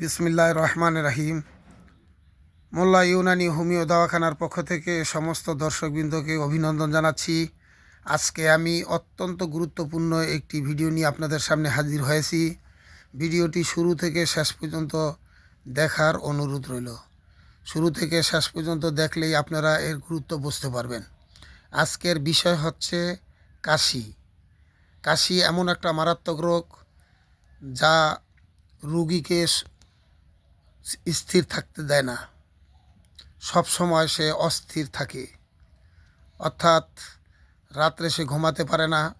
বিসমিল্লাহ রহমান রাহিম। মোল্লা ইউনানি হোমিও দাওয়াখানার পক্ষ থেকে সমস্ত দর্শকবৃন্দকে অভিনন্দন জানাচ্ছি। আজকে আমি অত্যন্ত গুরুত্বপূর্ণ একটি ভিডিও নিয়ে আপনাদের সামনে হাজির হয়েছি। ভিডিওটি শুরু থেকে শেষ পর্যন্ত দেখার অনুরোধ রইল। শুরু থেকে শেষ পর্যন্ত দেখলেই আপনারা এর গুরুত্ব বুঝতে পারবেন। আজকের বিষয় হচ্ছে কাশি। কাশি এমন একটা মারাত্মক রোগ যা রুগীকে স্থির থাকতে দেয় না। সব সময় সে অস্থির থাকে। অর্থাৎ রাত্রে সে ঘুমাতে পারে না,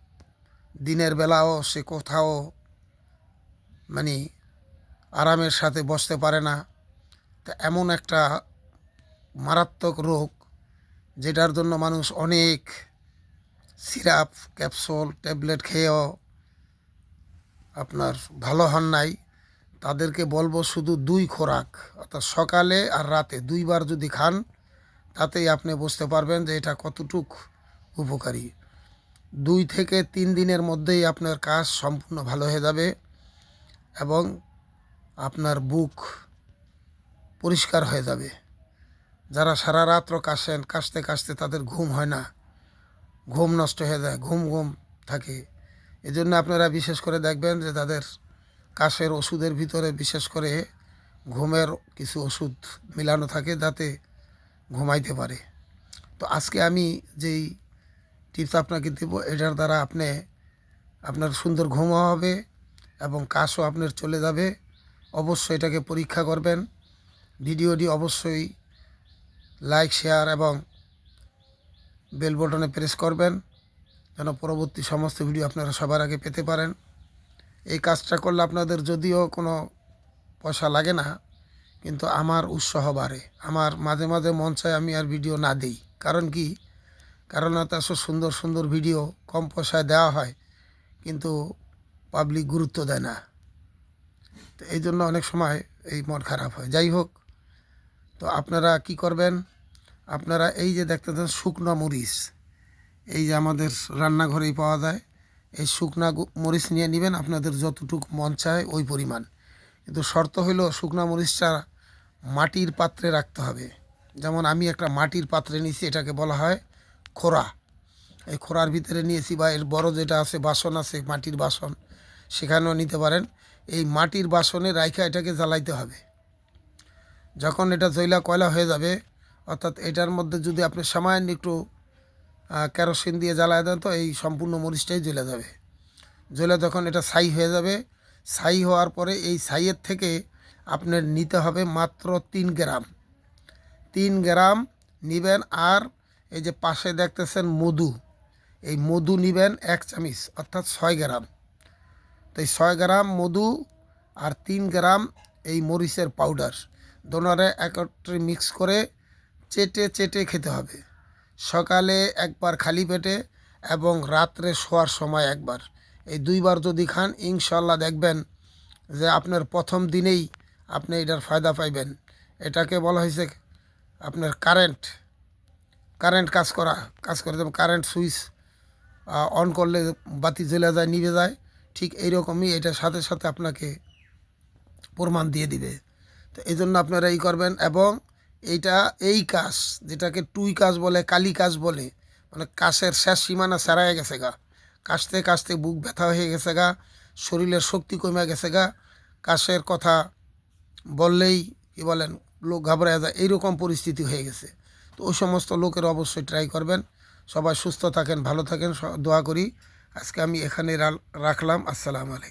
দিনের বেলাও সে কোথাও মানে আরামের সাথে বসতে পারে না। তা এমন একটা মারাত্মক রোগ, যেটার জন্য মানুষ অনেক সিরাপ, ক্যাপসুল, ট্যাবলেট খেয়েও আপনার ভালো হন নাই। তাদেরকে বলব শুধু দুই খোরাক, অর্থাৎ সকালে আর রাতে। দুইবার যদি খান, তাতেই আপনি বুঝতে পারবেন যে এটা কতটুক উপকারী। দুই থেকে তিন দিনের মধ্যেই আপনার কাজ সম্পূর্ণ ভালো হয়ে যাবে এবং আপনার বুক পরিষ্কার হয়ে যাবে। যারা সারা রাত্র কাশেন, কাশতে কাশতে তাদের ঘুম হয় না। ঘুম নষ্ট হয়ে যায়, ঘুম ঘুম থাকে। এজন্য আপনারা বিশেষ করে দেখবেন যে তাদের কাশের ওষুধের ভিতরে, বিশেষ করে ঘুমের কিছু ওষুধ মিলানো থাকে যাতে ঘুমাইতে পারে। তো আজকে আমি যেই টিপস আপনাকে দেবো, এটার দ্বারা আপনি, আপনার সুন্দর ঘুমও হবে এবং কাশও আপনার চলে যাবে। অবশ্যই এটাকে পরীক্ষা করবেন। ভিডিওটি অবশ্যই লাইক, শেয়ার এবং বেল বটনে প্রেস করবেন, যেন পরবর্তী সমস্ত ভিডিও আপনারা সবার আগে পেতে পারেন। কাজটা করলে আপনাদের যদিও কোনো পয়সা লাগে না, কিন্তু আমার উৎসাহ বাড়ে। আমার মাঝে মাঝে মন চায় আমি আর ভিডিও না দিই। কারণ কি? কারণ এত সুন্দর সুন্দর ভিডিও কম পয়সায় দেওয়া হয়, কিন্তু পাবলিক গুরুত্ব দেয় না। তো এই জন্য অনেক সময় এই মন খারাপ হয়। যাই হোক, তো আপনারা কি করবেন? আপনারা এই যে দেখতেছেন শুকনো মরিচ, এই যে আমাদের রান্নাঘরেই পাওয়া যায়। এই শুকনা মরিচ নিয়ে নেবেন, আপনাদের যতটুকু মন চায় ওই পরিমাণ। কিন্তু শর্ত হইল শুকনা মরিচটা মাটির পাত্রে রাখতে হবে। যেমন আমি একটা মাটির পাত্রে নিয়েছি, এটাকে বলা হয় খোরা এই খোরার ভিতরে নিয়েছি বা এর বড় যেটা আছে, বাসন আছে, মাটির বাসন, সেখানেও নিতে পারেন। এই মাটির বাসনে রাইখা এটাকে জ্বালাইতে হবে। যখন এটা জৈলা কয়লা হয়ে যাবে, অর্থাৎ এটার মধ্যে যদি আপনি সামান্য একটু কেরোসিন দিয়ে জ্বালায় দেন তো, এই সম্পূর্ণ মরিচটাই জ্বলে যাবে। জ্বলে যখন এটা ছাই হয়ে যাবে, ছাই হওয়ার পরে এই ছাইয়ের থেকে আপনার নিতে হবে মাত্র তিন গ্রাম। তিন গ্রাম নিবেন আর এই যে পাশে দেখতেছেন মধু, এই মধু নিবেন এক চামিচ, অর্থাৎ ছয় গ্রাম। তো এই ছয় গ্রাম মধু আর তিন গ্রাম এই মরিচের পাউডার দোনারে একত্রে মিক্স করে চেটে চেটে খেতে হবে। সকালে একবার খালি পেটে এবং রাত্রে শোয়ার সময় একবার। এই দুইবার যদি খান ইনশাল্লাহ দেখবেন যে আপনার প্রথম দিনেই আপনি এটার ফায়দা পাইবেন। এটাকে বলা হয়েছে আপনার কারেন্ট কারেন্ট কাজ করা, কাজ করে যেমন কারেন্ট সুইচ অন করলে বাতি জ্বলে যায়, নিভে যায়, ঠিক এইরকমই এটার সাথে সাথে আপনাকে প্রমাণ দিয়ে দিবে। তো এই জন্য আপনারা এই করবেন এবং এইটা এই কাজ, যেটাকে টুই কাজ বলে, কালি কাজ বলে মানে কাশের শেষ সীমানা সেরায় গেছে গা। কাশতে কাশতে বুক ব্যথা হয়ে গেছে গা, শরীরের শক্তি কমে গেছে গা। কাশের কথা বললেই কি বলেন, লোক ঘাবড়ায় যায়। এইরকম পরিস্থিতি হয়ে গেছে। তো ওই সমস্ত লোকের অবশ্যই ট্রাই করবেন। সবাই সুস্থ থাকেন, ভালো থাকেন দোয়া করি। আজকে আমি এখানে রাখলাম। আসসালামু আলাইকুম।